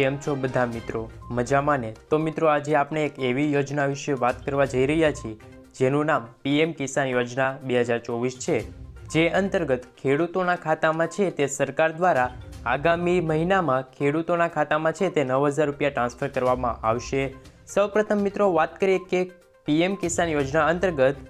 કેમ છો બધા મિત્રો? મજામાં ને? તો મિત્રો, આજે આપણે એક એવી યોજના વિશે વાત કરવા જઈ રહ્યા છીએ, જેનું નામ પીએમ કિસાન યોજના બે હજાર ચોવીસ છે. જે અંતર્ગત ખેડૂતોના ખાતામાં છે તે સરકાર દ્વારા આગામી મહિનામાં ખેડૂતોના ખાતામાં છે તે નવ હજાર રૂપિયા ટ્રાન્સફર કરવામાં આવશે. સૌપ્રથમ મિત્રો, વાત કરીએ કે પીએમ કિસાન યોજના અંતર્ગત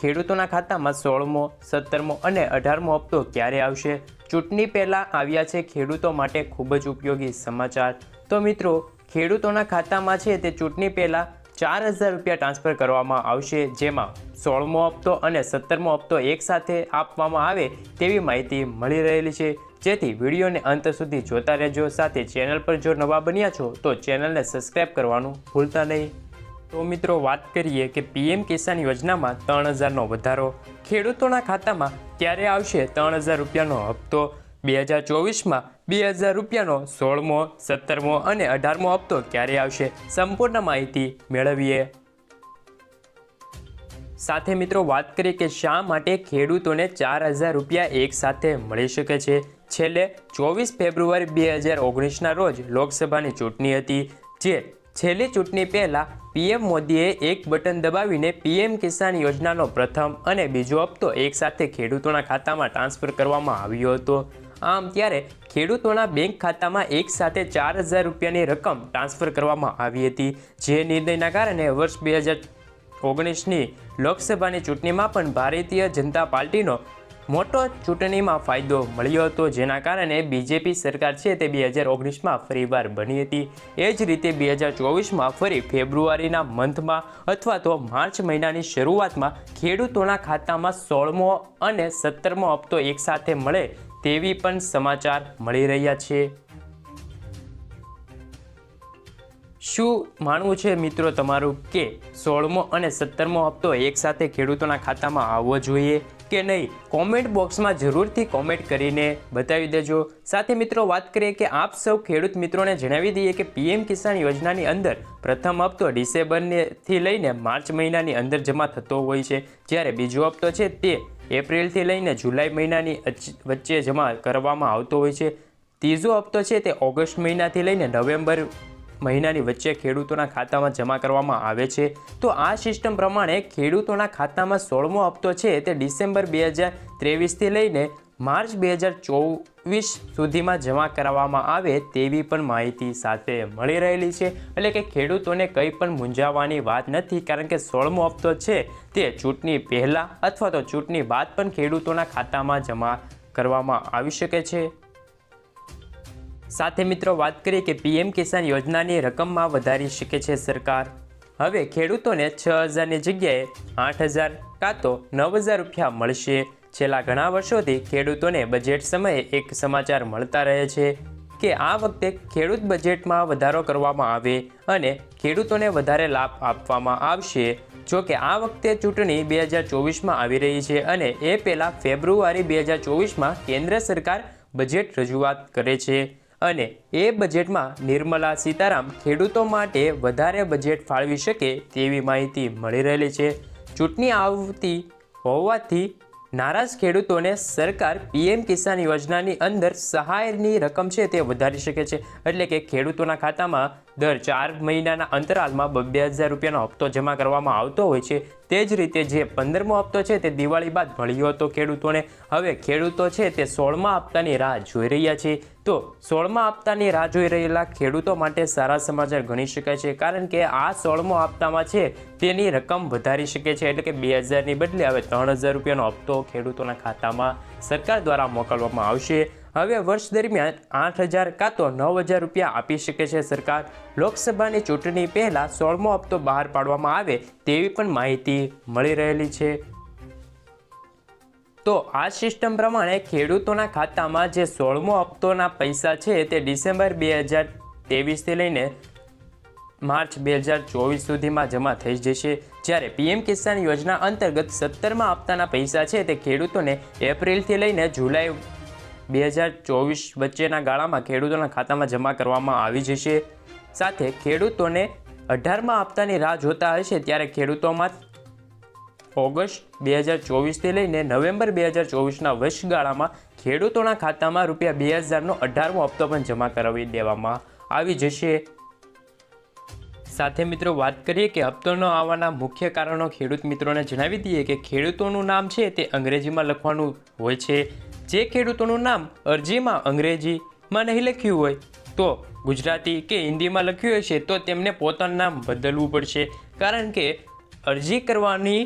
ખેડૂતોના ખાતામાં સોળમો, સત્તરમો અને અઢારમો હપ્તો ક્યારે આવશે? ચૂંટણી પહેલાં આવ્યા છે ખેડૂતો માટે ખૂબ જ ઉપયોગી સમાચાર. તો મિત્રો, ખેડૂતોના ખાતામાં છે તે ચૂંટણી પહેલાં ચાર હજાર રૂપિયા ટ્રાન્સફર કરવામાં આવશે, જેમાં સોળમો હપ્તો અને સત્તરમો હપ્તો એકસાથે આપવામાં આવે તેવી માહિતી મળી રહેલી છે. જેથી વિડીયોને અંત સુધી જોતા રહેજો, સાથે ચેનલ પર જો નવા બન્યા છો તો ચેનલને સબસ્ક્રાઈબ કરવાનું ભૂલતા નહીં. તો મિત્રો વાત કરીએ કે પીએમ કિસાન યોજનામાં ત્રણ હજારનો વધારો. ખેડૂતોના ખાતામાં ક્યારે આવશે ત્રણ હજાર રૂપિયાનો હપ્તો? બે હજાર ચોવીસમાં બે હજાર રૂપિયાનો સોળમો, સત્તરમો અને અઢારમો હપ્તો ક્યારે આવશે? સંપૂર્ણ માહિતી મેળવીએ. સાથે મિત્રો વાત કરીએ કે શા માટે ખેડૂતોને ચાર હજાર રૂપિયા એક સાથે મળી શકે છે? છેલ્લે ચોવીસ ફેબ્રુઆરી બે હજાર ઓગણીસના રોજ લોકસભાની ચૂંટણી હતી, જે છેલ્લી ચૂંટણી પહેલાં પીએમ મોદીએ એક બટન દબાવીને પીએમ કિસાન યોજનાનો પ્રથમ અને બીજો હપ્તો એકસાથે ખેડૂતોના ખાતામાં ટ્રાન્સફર કરવામાં આવ્યો હતો. આમ ત્યારે ખેડૂતોના બેંક ખાતામાં એક સાથે ચાર હજાર રૂપિયાની રકમ ટ્રાન્સફર કરવામાં આવી હતી. જે નિર્ણયના કારણે વર્ષ બે હજાર ઓગણીસની લોકસભાની ચૂંટણીમાં પણ ભારતીય જનતા પાર્ટીનો મોટો ચૂંટણીમાં ફાયદો મળ્યો હતો, જેના કારણે બીજેપી સરકાર છે તે બે હજાર ઓગણીસમાં ફરીવાર બની હતી. એ જ રીતે બે હજાર ચોવીસમાં ફરી ફેબ્રુઆરીના મંથમાં અથવા તો માર્ચ મહિનાની શરૂઆતમાં ખેડૂતોના ખાતામાં સોળમો અને સત્તરમો હપ્તો એકસાથે મળે તેવી પણ સમાચાર મળી રહ્યા છે. શું માનવું છે મિત્રો તમારું કે સોળમો અને સત્તરમો હપ્તો એકસાથે ખેડૂતોના ખાતામાં આવવો જોઈએ? કે નહીં કોમેન્ટ બોક્સમાં જરૂરથી કોમેન્ટ કરીને બતાવી દેજો. સાથે મિત્રો, વાત કરીએ કે આપ સૌ ખેડૂત મિત્રોને જણાવી દઈએ કે પીએમ કિસાન યોજનાની અંદર પ્રથમ હપ્તો ડિસેમ્બરથી લઈને માર્ચ મહિનાની અંદર જમા થતો હોય છે. જ્યારે બીજો હપ્તો છે તે એપ્રિલથી લઈને જુલાઈ મહિનાની વચ્ચે જમા કરવામાં આવતો હોય છે. ત્રીજો હપ્તો છે તે ઓગસ્ટ મહિનાથી લઈને નવેમ્બર મહિનાની વચ્ચે ખેડૂતોના ખાતામાં જમા કરવામાં આવે છે. તો આ સિસ્ટમ પ્રમાણે ખેડૂતોના ખાતામાં સોળમો હપ્તો છે તે ડિસેમ્બર બે હજાર ત્રેવીસથી લઈને માર્ચ બે હજાર ચોવીસ સુધીમાં જમા કરાવવામાં આવે તેવી પણ માહિતી સાથે મળી રહેલી છે. એટલે કે ખેડૂતોને કંઈ પણ મૂંઝાવાની વાત નથી, કારણ કે સોળમો હપ્તો છે તે ચૂંટણી પહેલાં અથવા તો ચૂંટણી બાદ પણ ખેડૂતોના ખાતામાં જમા કરવામાં આવી શકે છે. સાથે મિત્રો વાત કરીએ કે પીએમ કિસાન યોજનાની રકમમાં વધારી શકે છે સરકાર. હવે ખેડૂતોને છ હજારની જગ્યાએ આઠ હજાર કાં તો નવ હજાર રૂપિયા મળશે. છેલ્લા ઘણા વર્ષોથી ખેડૂતોને બજેટ સમયે એક સમાચાર મળતા રહે છે કે આ વખતે ખેડૂત બજેટમાં વધારો કરવામાં આવે અને ખેડૂતોને વધારે લાભ આપવામાં આવશે. જો કે આ વખતે ચૂંટણી બે હજાર ચોવીસમાં આવી રહી છે અને એ પહેલાં ફેબ્રુઆરી બે હજાર ચોવીસમાં કેન્દ્ર સરકાર બજેટ રજૂઆત કરે છે. અને એ બજેટમાં નિર્મલા સીતારામ ખેડૂતો માટે વધારે બજેટ ફાળવી શકે તેવી માહિતી મળી રહેલી છે. ચૂંટણી આવતી હોવાથી નારાજ ખેડૂતોને સરકાર પીએમ કિસાન યોજનાની અંદર સહાયની રકમ છે તે વધારી શકે છે. એટલે કે ખેડૂતોના ખાતામાં દર ચાર મહિનાના અંતરાલમાં બે હજાર રૂપિયાનો હપ્તો જમા કરવામાં આવતો હોય છે. તે જ રીતે જે પંદરમો હપ્તો છે તે દિવાળી બાદ મળ્યો હતો ખેડૂતોને. હવે ખેડૂતો છે તે સોળમા હપ્તાની રાહ જોઈ રહ્યા છે. તો સોળમા હપ્તાની રાહ જોઈ રહેલા ખેડૂતો માટે સારા સમાચાર ગણી શકાય છે, કારણ કે આ સોળમો હપ્તામાં છે તેની રકમ વધારી શકે છે. એટલે કે બે હજારની બદલે હવે ત્રણ હજાર રૂપિયાનો હપ્તો ખેડૂતોના ખાતામાં સરકાર દ્વારા મોકલવામાં આવશે. હવે વર્ષ દરમિયાન આઠ હજાર કાં તો નવ હજાર રૂપિયા આપી શકે છે સરકાર. લોકસભાની ચૂંટણી પહેલાં સોળમો હપ્તો બહાર પાડવામાં આવે તેવી પણ માહિતી મળી રહેલી છે. તો આ સિસ્ટમ પ્રમાણે ખેડૂતોના ખાતામાં જે સોળમો હપ્તોના પૈસા છે તે ડિસેમ્બર બે હજાર ત્રેવીસથી લઈને માર્ચ બે હજાર ચોવીસ સુધીમાં જમા થઈ જશે. જ્યારે પીએમ કિસાન યોજના અંતર્ગત સત્તરમાં હપ્તાના પૈસા છે તે ખેડૂતોને એપ્રિલથી લઈને જુલાઈ બે હજાર ચોવીસ વચ્ચેના ગાળામાં ખેડૂતોના ખાતામાં જમા કરવામાં આવી જશે. સાથે ખેડૂતોને અઢારમાં હપ્તાની રાહ જોતા હશે ત્યારે ખેડૂતોમાં ઓગસ્ટ બે હજાર ચોવીસથી લઈને નવેમ્બર બે હજાર ચોવીસના વર્ષગાળામાં ખેડૂતોના ખાતામાં રૂપિયા બે હજારનો અઢારમો હપ્તો પણ જમા કરાવી દેવામાં આવી જશે. સાથે મિત્રો વાત કરીએ કે હપ્તો ન આવવાના મુખ્ય કારણો ખેડૂત મિત્રોને જણાવી દઈએ કે ખેડૂતોનું નામ છે તે અંગ્રેજીમાં લખવાનું હોય છે. જે ખેડૂતોનું નામ અરજીમાં અંગ્રેજીમાં નહીં લખ્યું હોય, તો ગુજરાતી કે હિન્દીમાં લખ્યું હશે તો તેમને પોતાનું નામ બદલવું પડશે. કારણ કે અરજી કરવાની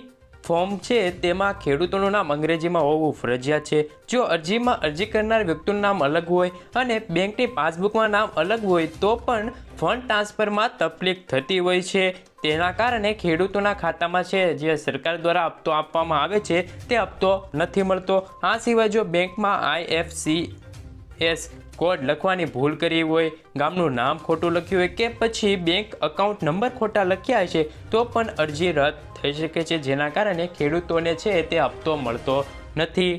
ફોર્મ છે તેમાં ખેડૂતોનું નામ અંગ્રેજીમાં હોવું ફરજિયાત છે. જો અરજીમાં અરજી કરનાર વ્યક્તિનું નામ અલગ હોય અને બેંકની પાસબુકમાં નામ અલગ હોય, તો પણ ફંડ ટ્રાન્સફરમાં તકલીફ થતી હોય છે. તેના કારણે ખેડૂતોના ખાતામાં છે, જે સરકાર દ્વારા હપ્તો આપવામાં આવે છે, તે હપ્તો નથી મળતો. આ સિવાય જો બેંકમાં આઈએફસી એસ કોડ લખવાની ભૂલ કરી હોય, ગામનું નામ ખોટું લખ્યું હોય કે પછી બેંક અકાઉન્ટ નંબર ખોટા લખ્યા છે તો પણ અરજી રદ થઈ શકે છે. જેના કારણે ખેડૂતોને છે, તે હપ્તો મળતો નથી.